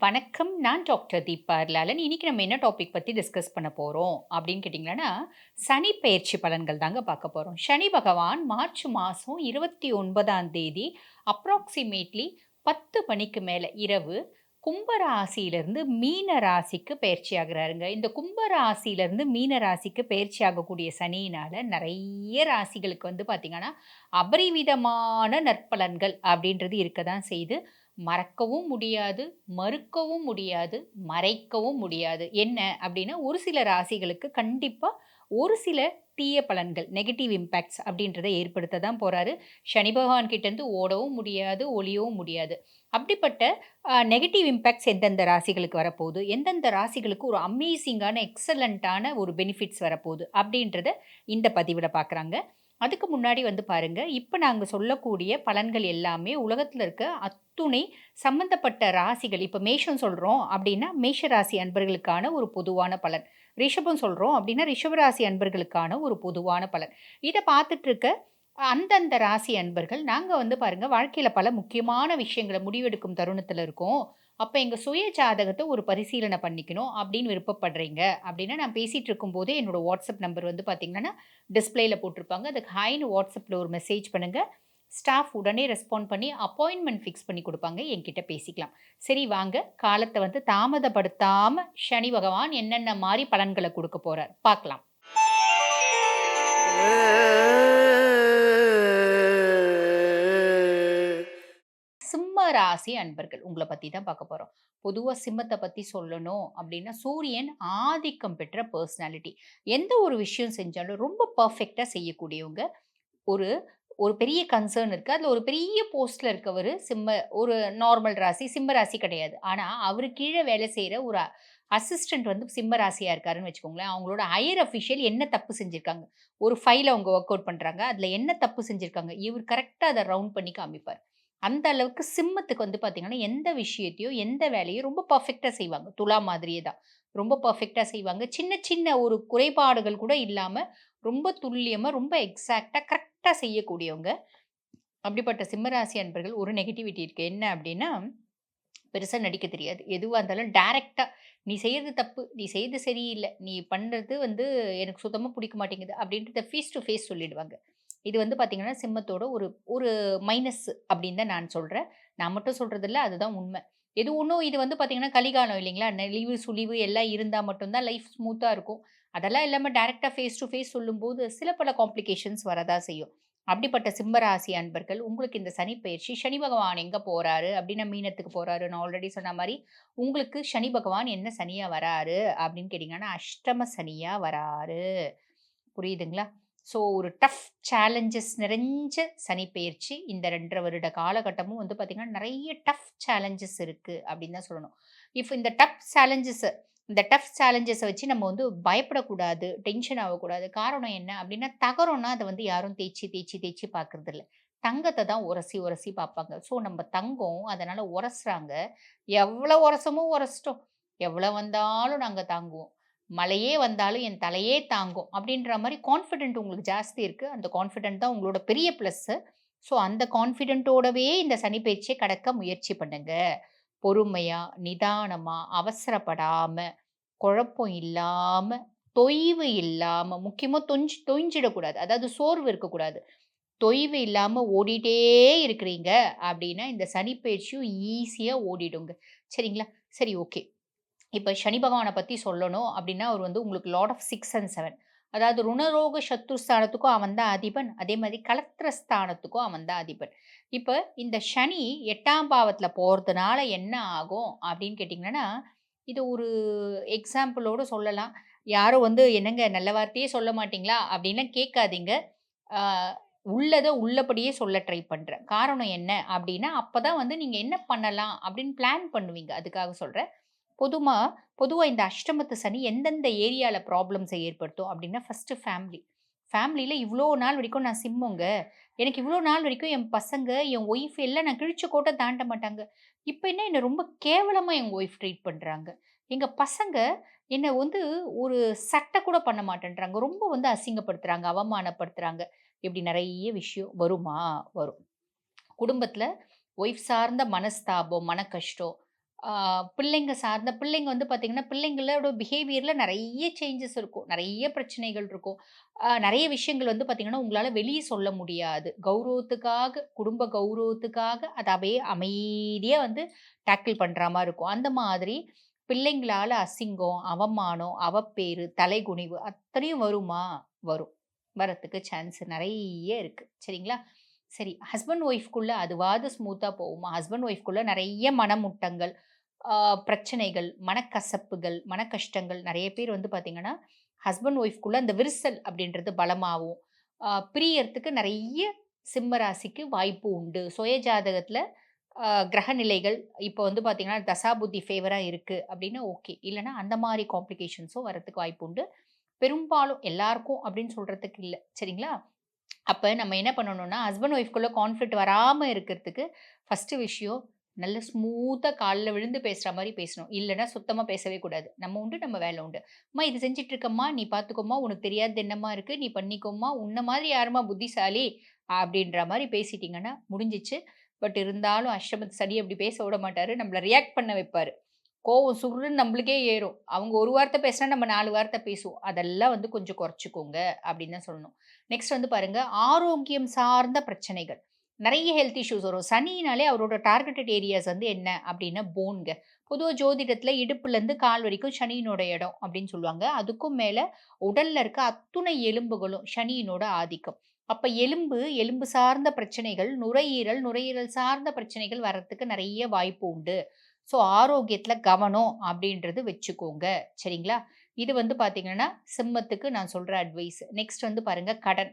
வணக்கம். நான் டாக்டர் தீபா லாலன். இன்னைக்கு நம்ம என்ன டாபிக் பற்றி டிஸ்கஸ் பண்ண போகிறோம் அப்படின்னு கேட்டிங்கன்னா சனி பயிற்சி பலன்கள் தாங்க பார்க்க போகிறோம் சனி பகவான் மார்ச் மாதம் இருபத்தி ஒன்பதாம் தேதி அப்ராக்ஸிமேட்லி 10 மணிக்கு மேலே இரவு கும்ப ராசியிலிருந்து மீன ராசிக்கு பயிற்சி ஆகிறாருங்க இந்த கும்ப ராசியிலிருந்து மீன ராசிக்கு பயிற்சி ஆகக்கூடிய சனியினால் நிறைய ராசிகளுக்கு வந்து பார்த்திங்கன்னா அபரிவிதமான நற்பலன்கள் அப்படின்றது இருக்க தான் செய்து மறக்கவும் முடியாது, மறுக்கவும் முடியாது, மறைக்கவும் முடியாது. என்ன அப்படின்னா, ஒரு சில ராசிகளுக்கு கண்டிப்பாக ஒரு சில தீய பலன்கள், நெகட்டிவ் இம்பேக்ட்ஸ் அப்படின்றத ஏற்படுத்த தான் போகிறாரு சனி பகவான் கிட்டேருந்து ஓடவும் முடியாது, ஒளியவும் முடியாது. அப்படிப்பட்ட நெகட்டிவ் இம்பேக்ட்ஸ் எந்தெந்த ராசிகளுக்கு வரப்போகுது, எந்தெந்த ராசிகளுக்கு ஒரு அமேசிங்கான, எக்ஸலண்ட்டான ஒரு பெனிஃபிட்ஸ் வரப்போகுது அப்படின்றத இந்த பதிவில் பார்க்குறாங்க. அதுக்கு முன்னாடி வந்து பாருங்க, இப்போ நாங்கள் சொல்லக்கூடிய பலன்கள் எல்லாமே உலகத்தில் இருக்க அத்துணை சம்மந்தப்பட்ட ராசிகள் இப்போ மேஷம் சொல்கிறோம் அப்படின்னா, மேஷ ராசி அன்பர்களுக்கான ஒரு பொதுவான பலன். ரிஷபம் சொல்கிறோம் அப்படின்னா, ரிஷபராசி அன்பர்களுக்கான ஒரு பொதுவான பலன். இதை பார்த்துட்டு இருக்க அந்தந்த ராசி அன்பர்கள், நாங்கள் வந்து பாருங்கள் வாழ்க்கையில் பல முக்கியமான விஷயங்கள முடிவெடுக்கும் தருணத்தில் இருக்கோம். அப்போ எங்கள் சுய ஜாதகத்தை ஒரு பரிசீலனை பண்ணிக்கணும் அப்படின்னு விருப்பப்படுறீங்க அப்படின்னா, நான் பேசிகிட்டு இருக்கும்போதே என்னோட வாட்ஸ்அப் நம்பர் வந்து பார்த்தீங்கன்னா, டிஸ்ப்ளேல போட்டிருப்பாங்க. அதுக்கு ஹைன்னு வாட்ஸ்அப்பில் ஒரு மெசேஜ் பண்ணுங்கள் ஸ்டாஃப் உடனே ரெஸ்பாண்ட் பண்ணி அப்பாயின்மெண்ட் ஃபிக்ஸ் பண்ணி கொடுப்பாங்க என்கிட்ட பேசிக்கலாம். சரி வாங்க, காலத்தை வந்து தாமதப்படுத்தாமல் சனி பகவான் என்னென்ன மாதிரி பலன்களை கொடுக்க போகிறார் பார்க்கலாம். ராசி அன்பர்கள் உங்களை பத்தி தான் பார்க்க போறோம். பொதுவாக சிம்மத்தை பத்தி சொல்லணும் அப்படின்னா, சூரியன் ஆதிக்கம் பெற்ற பர்சனாலிட்டி எந்த ஒரு விஷயம் செஞ்சாலும் ரொம்ப பெர்ஃபெக்ட்டா செய்யக்கூடியவங்க. ஒரு ஒரு பெரிய கன்சர்ன் இருக்கு. அதுல ஒரு பெரிய போஸ்ட்ல இருக்கவர் சிம்ம ஒரு நார்மல் ராசி, சிம்ம ராசி கிடையாது. ஆனா, அவரு கீழே வேலை செய்கிற ஒரு அசிஸ்டன்ட் வந்து சிம்ம ராசியாக இருக்காருன்னு வச்சுக்கோங்களேன். அவங்களோட ஹையர் அஃபிஷியல் என்ன தப்பு செஞ்சுருக்காங்க ஒரு ஃபைலை அவங்க ஒர்க் அவுட் பண்ணுறாங்க அதில் என்ன தப்பு செஞ்சுருக்காங்க இவர் கரெக்டாக அதை ரவுண்ட் பண்ணி காமிப்பார். அந்த அளவுக்கு சிம்மத்துக்கு வந்து பார்த்தீங்கன்னா, எந்த விஷயத்தையும், எந்த வேலையும் ரொம்ப பர்ஃபெக்டாக செய்வாங்க. துலா மாதிரியே தான். ரொம்ப பர்ஃபெக்டாக செய்வாங்க. சின்ன சின்ன ஒரு குறைபாடுகள் கூட இல்லாமல் ரொம்ப துல்லியமாக ரொம்ப எக்ஸாக்டாக கரெக்டாக செய்யக்கூடியவங்க. அப்படிப்பட்ட சிம்ம ராசி அன்பர்கள் ஒரு நெகட்டிவிட்டி இருக்குது என்ன அப்படின்னா, பெருசாக நடிக்க தெரியாது. எதுவாக இருந்தாலும் டைரக்ட்டா, "நீ செய்கிறது தப்பு. நீ செய்யறது சரியில்லை நீ பண்ணுறது வந்து எனக்கு சுத்தமாக பிடிக்க மாட்டேங்குது." அப்படின்றத ஃபேஸ் டூ ஃபேஸ் சொல்லிடுவாங்க. இது வந்து பார்த்திங்கன்னா சிம்மத்தோட ஒரு ஒரு மைனஸ் அப்படின்னு தான் நான் சொல்கிறேன் நான் மட்டும் சொல்கிறதில்ல அதுதான் உண்மை எது ஒன்றும் இது வந்து பார்த்திங்கன்னா கலிகாலம் இல்லைங்களா? நெளிவு, சுழிவு எல்லாம் இருந்தால் மட்டும் தான் லைஃப் ஸ்மூத்தாக இருக்கும். அதெல்லாம் இல்லாமல் டேரெக்டாக ஃபேஸ் டூ ஃபேஸ் சொல்லும்போது, சில பல காம்ப்ளிகேஷன்ஸ் வரதான் செய்யும். அப்படிப்பட்ட சிம்ம ராசி அன்பர்கள், உங்களுக்கு இந்த சனி பயிற்சி சனி பகவான் எங்கே போகிறாரு அப்படின்னா, மீனத்துக்கு போகிறாரு நான் ஆல்ரெடி சொன்ன மாதிரி உங்களுக்கு சனி பகவான் என்ன சனியாக வராரு அப்படின்னு கேட்டிங்கன்னா அஷ்டம சனியாக வராரு. புரியுதுங்களா? ஸோ ஒரு டஃப் சேலஞ்சஸ் நிறைஞ்ச சனிப்பெயர்ச்சி இந்த 2 1/2 வருட காலகட்டமும் வந்து பார்த்திங்கன்னா நிறைய டஃப் சேலஞ்சஸ் இருக்குது அப்படின்னு தான் சொல்லணும். இஃப் இந்த டஃப் சேலஞ்சஸை இந்த டஃப் சேலஞ்சஸை வச்சு நம்ம வந்து பயப்படக்கூடாது, டென்ஷன் ஆகக்கூடாது. காரணம் என்ன அப்படின்னா, தகரம்னா அதை வந்து யாரும் தேய்ச்சி தேய்ச்சி தேய்ச்சு பார்க்கறதில்ல. தங்கத்தை தான் உரசி, உரசி பார்ப்பாங்க. ஸோ நம்ம தங்கம், அதனால் உரசுறாங்க. எவ்வளோ உரசமோ உரசிட்டோம் எவ்வளோ வந்தாலும் நாங்கள் தாங்குவோம். மழையே வந்தாலும் என் தலையே தாங்கும். அப்படின்ற மாதிரி கான்ஃபிடென்ட் உங்களுக்கு ஜாஸ்தி இருக்குது அந்த கான்ஃபிடென்ட் தான் உங்களோட பெரிய ப்ளஸ்ஸு ஸோ அந்த கான்ஃபிடென்ட்டோடவே இந்த சனி பயிற்சியை கடக்க முயற்சி பண்ணுங்க. பொறுமையாக நிதானமாக அவசரப்படாமல் குழப்பம் இல்லாமல் தொய்வு இல்லாமல் முக்கியமாக தொஞ்சு தொய்ஞ்சிடக்கூடாது. அதாவது சோர்வு இருக்கக்கூடாது. தொய்வு இல்லாமல் ஓடிட்டே இருக்கிறீங்க அப்படின்னா, இந்த சனி பயிற்சியும் ஈஸியாக ஓடிடுங்க. சரிங்களா? சரி ஓகே. இப்போ சனி பகவானை பற்றி சொல்லணும் அப்படின்னா, அவர் வந்து உங்களுக்கு lord of six and seven அதாவது ருணரோக சத்ருஸ்தானத்துக்கும் அவன் தான் அதிபன். அதே மாதிரி கலத்திரஸ்தானத்துக்கும் அவன் தான் அதிபன். இப்போ இந்த சனி எட்டாம் பாவத்தில் போகிறதுனால என்ன ஆகும் அப்படின்னு கேட்டிங்கன்னா இது ஒரு எக்ஸாம்பிளோடு சொல்லலாம். யாரும் வந்து "என்னங்க நல்ல வார்த்தையே சொல்ல மாட்டிங்களா அப்படின்லாம் கேட்காதீங்க. உள்ளதை உள்ளபடியே சொல்ல ட்ரை பண்ணுறேன் காரணம் என்ன அப்படின்னா, அப்போ தான் வந்து நீங்கள் என்ன பண்ணலாம் அப்படின்னு பிளான் பண்ணுவீங்க. அதுக்காக சொல்கிறேன் பொதுமா பொதுவாக இந்த அஷ்டமத்து சனி எந்தெந்த ஏரியாவில் ப்ராப்ளம்ஸை ஏற்படுத்தும் அப்படின்னா, ஃபர்ஸ்ட்டு ஃபேமிலி. ஃபேமிலியில் இவ்வளோ நாள் வரைக்கும் நான் சிம்மங்க. எனக்கு இவ்வளோ நாள் வரைக்கும் என் பசங்க, என் ஒய்ஃப் எல்லாம் நான் கிழிச்ச கோட்டை தாண்ட மாட்டாங்க. இப்போ என்ன என்னை ரொம்ப கேவலமாக எங்கள் ஒய்ஃப் ட்ரீட் பண்ணுறாங்க எங்கள் பசங்க என்னை வந்து ஒரு சட்டை கூட பண்ண மாட்டேன்றாங்க. ரொம்ப வந்து அசிங்கப்படுத்துகிறாங்க அவமானப்படுத்துகிறாங்க இப்படி நிறைய விஷயம் வருமா? வரும். குடும்பத்தில் ஒய்ஃப் சார்ந்த மனஸ்தாபம், மன கஷ்டம் பிள்ளைங்க சார்ந்த பிள்ளைங்க வந்து பார்த்திங்கன்னா பிள்ளைங்களோட பிஹேவியரில் நிறைய சேஞ்சஸ் இருக்கும். நிறைய பிரச்சனைகள் இருக்கும். நிறைய விஷயங்கள் வந்து பார்த்திங்கன்னா உங்களால் வெளியே சொல்ல முடியாது. கௌரவத்துக்காக, குடும்ப கௌரவத்துக்காக அதை அப்படியே அமைதியாக வந்து டேக்கிள் பண்ணுற மாதிரி இருக்கும். அந்த மாதிரி பிள்ளைங்களால அசிங்கம், அவமானம், அவப்பேறு தலைகுனிவு அத்தனையும் வருமா? வரும். வரத்துக்கு சான்ஸ் நிறைய இருக்குது சரிங்களா? சரி ஹஸ்பண்ட் ஒய்ஃப்குள்ளே அதுவாது ஸ்மூத்தாக போகுமா? ஹஸ்பண்ட் ஒய்ஃப்குள்ளே நிறைய மனமுட்டங்கள், பிரச்சனைகள், மனக்கசப்புகள், மனக்கஷ்டங்கள் நிறைய பேர் வந்து பார்த்திங்கன்னா ஹஸ்பண்ட் ஒய்ஃப்குள்ளே அந்த விரிசல் அப்படின்றது பலமாகவும் பிரியறதுக்கு நிறைய சிம்மராசிக்கு வாய்ப்பு உண்டு. சுய கிரகநிலைகள் இப்போ வந்து பார்த்திங்கன்னா தசாபுத்தி ஃபேவராக இருக்குது அப்படின்னா ஓகே. இல்லைன்னா அந்த மாதிரி காம்ப்ளிகேஷன்ஸும் வரத்துக்கு வாய்ப்பு உண்டு. பெரும்பாலும் எல்லாருக்கும் அப்படின்னு சொல்கிறதுக்கு இல்லை சரிங்களா? அப்போ நம்ம என்ன பண்ணணும்னா, ஹஸ்பண்ட் ஒய்ஃப்குள்ளே கான்ஃப்ளிக்ட் வராமல் இருக்கிறதுக்கு ஃபஸ்ட்டு விஷயம் நல்ல ஸ்மூத்தாக காலில் விழுந்து பேசுகிற மாதிரி பேசணும். இல்லைன்னா சுத்தமாக பேசவே கூடாது. நம்ம உண்டு, நம்ம வேலை உண்டு. "அம்மா இது செஞ்சிட்ருக்கம்மா நீ பார்த்துக்கோம்மா. உனக்கு தெரியாத என்னம்மா இருக்குது நீ பண்ணிக்கோம்மா. உன்ன மாதிரி யாருமா புத்திசாலி?" அப்படின்ற மாதிரி பேசிட்டிங்கன்னா முடிஞ்சுச்சு. பட் இருந்தாலும் அஷ்டமத் சனி அப்படி பேச விட மாட்டார் நம்மளை ரியாக்ட் பண்ண வைப்பார் கோவம் சுருன்னு நம்மளுக்கே ஏறும். அவங்க ஒரு வார்த்தை பேசினா நம்ம நாலு வார்த்தை பேசுவோம். அதெல்லாம் வந்து கொஞ்சம் குறைச்சிக்கோங்க அப்படின்னு தான் சொல்லணும். நெக்ஸ்ட் வந்து பாருங்க, ஆரோக்கியம் சார்ந்த பிரச்சனைகள். நிறைய ஹெல்த் இஷ்யூஸ் வரும். சனினாலே அவரோட டார்கெட்டட் ஏரியாஸ் வந்து என்ன அப்படின்னா போன்க பொதுவாக ஜோதிடத்தில் இடுப்புலேருந்து கால் வரைக்கும் சனியினோட இடம் அப்படின்னு சொல்லுவாங்க. அதுக்கும் மேலே உடலில் இருக்க அத்துணை எலும்புகளும் சனியினோட ஆதிக்கம். அப்போ எலும்பு, எலும்பு சார்ந்த பிரச்சனைகள், நுரையீரல், நுரையீரல் சார்ந்த பிரச்சனைகள் வர்றதுக்கு நிறைய வாய்ப்பு உண்டு. ஸோ ஆரோக்கியத்தில் கவனம் அப்படின்றது வச்சுக்கோங்க. சரிங்களா? இது வந்து பார்த்தீங்கன்னா, சிம்மத்துக்கு நான் சொல்கிற அட்வைஸ். நெக்ஸ்ட் வந்து பாருங்கள் கடன்.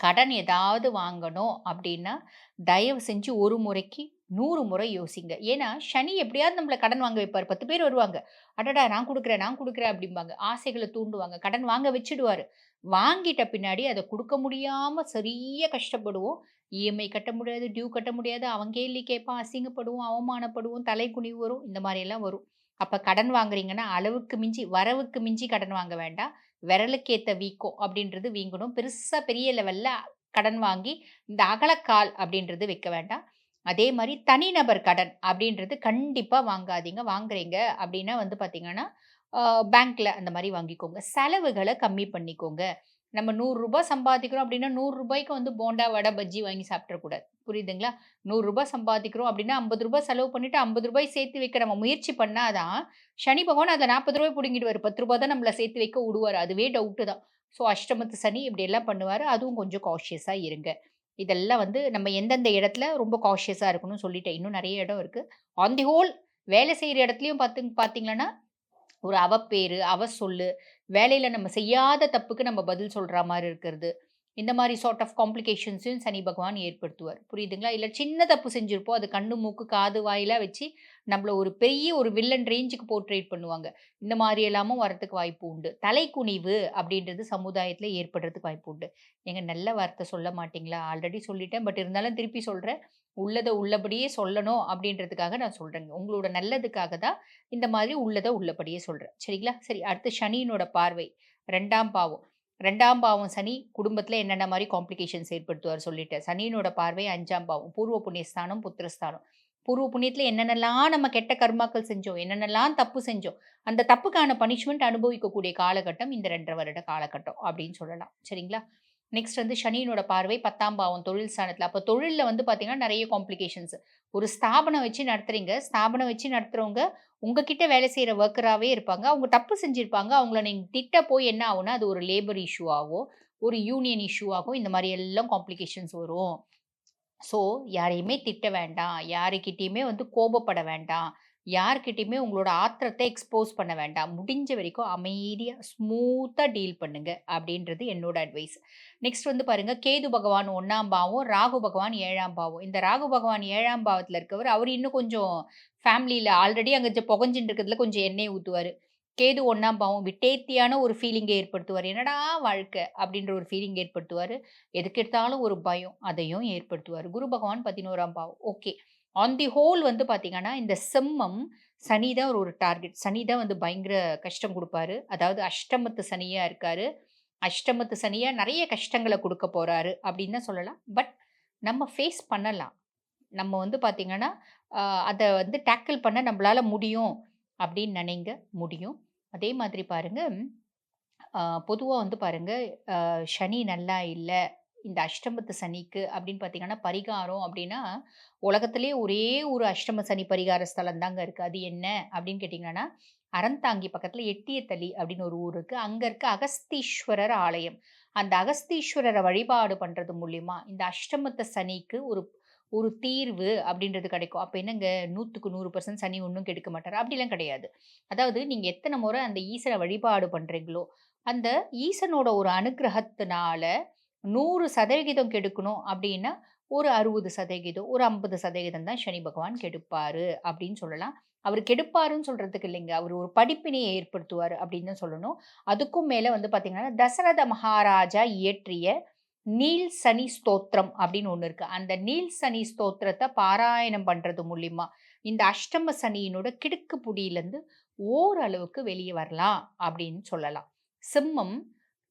கடன் ஏதாவது வாங்கணும் அப்படின்னா, தயவு செஞ்சு ஒரு முறைக்கு நூறு முறை யோசிங்க. ஏன்னா, சனி எப்படியாவது நம்மளை கடன் வாங்க வைப்பார் பத்து பேர் வருவாங்க. "அடடா! நான் கொடுக்குறேன் நான் கொடுக்குறேன் அப்படிம்பாங்க. ஆசைகளை தூண்டுவாங்க. கடன் வாங்க வச்சுடுவார் வாங்கிட்ட பின்னாடி அதை கொடுக்க முடியாமல் சரியா கஷ்டப்படுவோம். இஎம்ஐ கட்ட முடியாது, டியூ கட்ட முடியாது. அவன் கேள்வி கேட்பான், அசிங்கப்படுவோம், அவமானப்படுவோம், தலை குனிவு வரும். இந்த மாதிரியெல்லாம் வரும். அப்போ கடன் வாங்குறீங்கன்னா, அளவுக்கு மிஞ்சி வரவுக்கு மிஞ்சி கடன் வாங்க வேண்டாம். விரலுக்கேற்ற வீக்கம் அப்படின்றது வீங்கணும். பெருசாக பெரிய லெவலில் கடன் வாங்கி, இந்த அகலக்கால் அப்படின்றது வைக்க வேண்டாம். அதே மாதிரி தனிநபர் கடன் அப்படின்றது கண்டிப்பாக வாங்காதீங்க. வாங்குறீங்க அப்படின்னா வந்து பார்த்தீங்கன்னா, பேங்க்கில் அந்த மாதிரி வாங்கிக்கோங்க. செலவுகளை கம்மி பண்ணிக்கோங்க. நம்ம நூறுரூபா சம்பாதிக்கிறோம் அப்படின்னா, நூறுரூபாய்க்கு வந்து போண்டா, வடை, பஜ்ஜி வாங்கி சாப்பிட்றக்கூடாது. புரியுதுங்களா? நூறுரூபா சம்பாதிக்கிறோம் அப்படின்னா, ஐம்பது ரூபாய் செலவு பண்ணிவிட்டு ஐம்பது ரூபாய் சேர்த்து வைக்க நம்ம முயற்சி பண்ணால் தான், சனி பகவான் அதை நாற்பது ரூபாய் பிடுங்கிடுவார் பத்து ரூபா தான் நம்மளை சேர்த்து வைக்க விடுவார் அதுவே டவுட்டு தான். ஸோ அஷ்டமத்து சனி இப்படியெல்லாம் பண்ணுவார் அதுவும் கொஞ்சம் காஷியஸாக இருங்க. இதெல்லாம் வந்து நம்ம எந்தெந்த இடத்துல ரொம்ப காஷியஸாக இருக்கணும்னு சொல்லிட்டேன். இன்னும் நிறைய இடம் இருக்குது ஆன் தி ஹோல் வேலை செய்கிற இடத்துலையும் பார்த்து பார்த்தீங்கன்னா, ஒரு அவப்பேரு, அவசொல்லு, வேலையில் நம்ம செய்யாத தப்புக்கு நம்ம பதில் சொல்கிற மாதிரி இருக்கிறது. இந்த மாதிரி சார்ட் ஆஃப் காம்ப்ளிகேஷன்ஸையும் சனி பகவான் ஏற்படுத்துவார். புரியுதுங்களா? இல்லை சின்ன தப்பு செஞ்சுருப்போம் அது கண்ணு, மூக்கு, காது, வாயிலாக வச்சு நம்மள ஒரு பெரிய ஒரு வில்லன் ரேஞ்சுக்கு போர்ட்ரேட் பண்ணுவாங்க. இந்த மாதிரி எல்லாமும் வரத்துக்கு வாய்ப்பு உண்டு. தலைக்குனிவு அப்படின்றது சமுதாயத்தில் ஏற்படுறதுக்கு வாய்ப்பு உண்டு. எங்கள் நல்ல வார்த்தை சொல்ல மாட்டிங்களா ஆல்ரெடி சொல்லிட்டேன். பட் இருந்தாலும் திருப்பி சொல்கிறேன் உள்ளதை உள்ளபடியே சொல்லணும் அப்படின்றதுக்காக நான் சொல்கிறேங்க உங்களோட நல்லதுக்காக தான் இந்த மாதிரி உள்ளதை உள்ளபடியே சொல்கிறேன் சரிங்களா? சரி அடுத்து சனியினோட பார்வை. ரெண்டாம் பாவம். ரெண்டாம் பாவம் சனி குடும்பத்தில் என்னென்ன மாதிரி காம்ப்ளிகேஷன்ஸ் ஏற்படுத்துவார் சொல்லிட்டேன். சனியினோட பார்வை அஞ்சாம் பாவம். பூர்வ புண்ணியஸ்தானம், புத்திரஸ்தானம். பூர்வ புண்ணியத்தில் என்னென்னலாம் நம்ம கெட்ட கர்மாக்கள் செஞ்சோம், என்னென்னலாம் தப்பு செஞ்சோம், அந்த தப்புக்கான பனிஷ்மெண்ட் அனுபவிக்கக்கூடிய காலகட்டம் இந்த 2 1/2 வருட காலகட்டம் அப்படின்னு சொல்லலாம். சரிங்களா? நெக்ஸ்ட் வந்து சனியினோட பார்வை 10ஆம் பாவம் தொழில் ஸ்தானத்தில் அப்போ தொழிலில் வந்து பார்த்தீங்கன்னா, நிறைய காம்ப்ளிகேஷன்ஸ். ஒரு ஸ்தாபனம் வச்சு நடத்துறீங்க. ஸ்தாபனம் வச்சு நடத்துகிறவங்க உங்ககிட்ட வேலை செய்கிற ஒர்க்கராகவே இருப்பாங்க. அவங்க தப்பு செஞ்சுருப்பாங்க அவங்கள நீங்கள் திட்ட போய் என்ன ஆகும்னா, அது ஒரு லேபர் இஷ்யூவாவோ, ஒரு யூனியன் இஷ்யூவாகவோ இந்த மாதிரி எல்லாம் காம்ப்ளிகேஷன்ஸ் வரும். ஸோ யாரையுமே திட்ட வேண்டாம். யாருக்கிட்டேயுமே வந்து கோபப்பட வேண்டாம். யார்கிட்டையுமே உங்களோட ஆத்திரத்தை எக்ஸ்போஸ் பண்ண வேண்டாம். முடிஞ்ச வரைக்கும் அமைதியாக ஸ்மூத்தாக டீல் பண்ணுங்க அப்படின்றது என்னோட அட்வைஸ். நெக்ஸ்ட் வந்து பாருங்கள் கேது பகவான் ஒன்றாம் பாவம், ராகு பகவான் ஏழாம் பாவம். இந்த ராகு பகவான் ஏழாம் பாவத்தில் இருக்கவர், அவர் இன்னும் கொஞ்சம் ஃபேமிலியில் ஆல்ரெடி அங்கே ஜ இருக்கிறதுல கொஞ்சம் எண்ணெய் ஊற்றுவார் கேது ஒன்றாம் பாவம் விட்டேத்தியான ஒரு ஃபீலிங்கை ஏற்படுத்துவார் என்னடா வாழ்க்கை! அப்படின்ற ஒரு ஃபீலிங் ஏற்படுத்துவாரு. எதுக்கெடுத்தாலும் ஒரு பயம், அதையும் ஏற்படுத்துவார் குரு பகவான் 11ஆம் பாவம். ஓகே. ஆன் தி ஹோல் வந்து பார்த்திங்கன்னா இந்த செம்மம் சனி தான் ஒரு டார்கெட். சனி தான் வந்து பயங்கர கஷ்டம் கொடுப்பாரு அதாவது அஷ்டமத்து சனியாக இருக்காரு. அஷ்டமத்து சனியாக நிறைய கஷ்டங்களை கொடுக்க போகிறாரு அப்படின்னு தான் சொல்லலாம். பட் நம்ம ஃபேஸ் பண்ணலாம். நம்ம வந்து பார்த்திங்கன்னா அதை வந்து டேக்கிள் பண்ண நம்மளால் முடியும் அப்படின்னு நினைங்க முடியும். அதே மாதிரி பாருங்கள் பொதுவாக வந்து பாருங்கள் சனி நல்லா இல்லை இந்த அஷ்டமத்து சனிக்கு அப்படின்னு பார்த்தீங்கன்னா, பரிகாரம் அப்படின்னா, உலகத்திலே ஒரே ஒரு அஷ்டம சனி பரிகார ஸ்தலம் தாங்க இருக்குது அது என்ன அப்படின்னு கேட்டிங்கன்னா அறந்தாங்கி பக்கத்தில் எட்டியத்தளி அப்படின்னு ஒரு ஊர் இருக்குது அங்கே இருக்க அகஸ்தீஸ்வரர் ஆலயம். அந்த அகஸ்தீஸ்வரரை வழிபாடு பண்ணுறது மூலியமா, இந்த அஷ்டமத்து சனிக்கு ஒரு ஒரு தீர்வு அப்படின்றது கிடைக்கும். அப்போ என்னங்க 100க்கு 100% சனி ஒன்றும் கெடுக்க மாட்டார் அப்படிலாம் கிடையாது. அதாவது நீங்கள் எத்தனை முறை அந்த ஈசனை வழிபாடு பண்ணுறீங்களோ அந்த ஈசனோட ஒரு நூறு சதவிகிதம் கெடுக்கணும் அப்படின்னா, ஒரு 60% ஒரு 50% தான் சனி பகவான் கெடுப்பார் அப்படின்னு சொல்லலாம். அவர் கெடுப்பாருன்னு சொல்கிறதுக்கு இல்லைங்க. அவர் ஒரு படிப்பினை ஏற்படுத்துவார் அப்படின்னு தான் சொல்லணும். அதுக்கும் மேலே வந்து பார்த்தீங்கன்னா, தசரத மகாராஜா இயற்றிய நீல் சனி ஸ்தோத்திரம் அப்படின்னு ஒன்று இருக்குது அந்த நீல் சனி ஸ்தோத்திரத்தை பாராயணம் பண்ணுறது மூலிமா இந்த அஷ்டம சனியினோட கிடுக்கு புடியிலேருந்து ஓரளவுக்கு வெளியே வரலாம் அப்படின்னு சொல்லலாம். சிம்மம்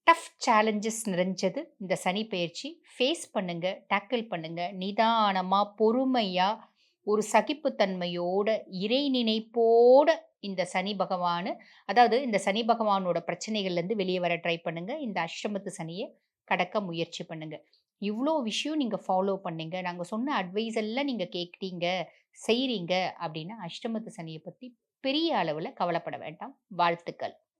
டஃப் சேலஞ்சஸ் நிறைஞ்சது இந்த சனி பயிற்சி ஃபேஸ் பண்ணுங்கள் டேக்கிள் பண்ணுங்கள் நிதானமாக பொறுமையாக ஒரு சகிப்புத்தன்மையோட, இறை நினைப்போட இந்த சனி பகவானு அதாவது இந்த சனி பகவானோட பிரச்சனைகள்லேருந்து வெளியே வர ட்ரை பண்ணுங்கள் இந்த அஷ்டமத்து சனியை கடக்க முயற்சி பண்ணுங்கள் இவ்வளோ விஷயம் நீங்கள் ஃபாலோ பண்ணீங்க. நாங்கள் சொன்ன அட்வைஸ் எல்லாம் நீங்கள் கேட்குறீங்க செய்கிறீங்க அப்படின்னா, அஷ்டமத்து சனியை பற்றி பெரிய அளவில் கவலைப்பட வேண்டாம். வாழ்த்துக்கள்.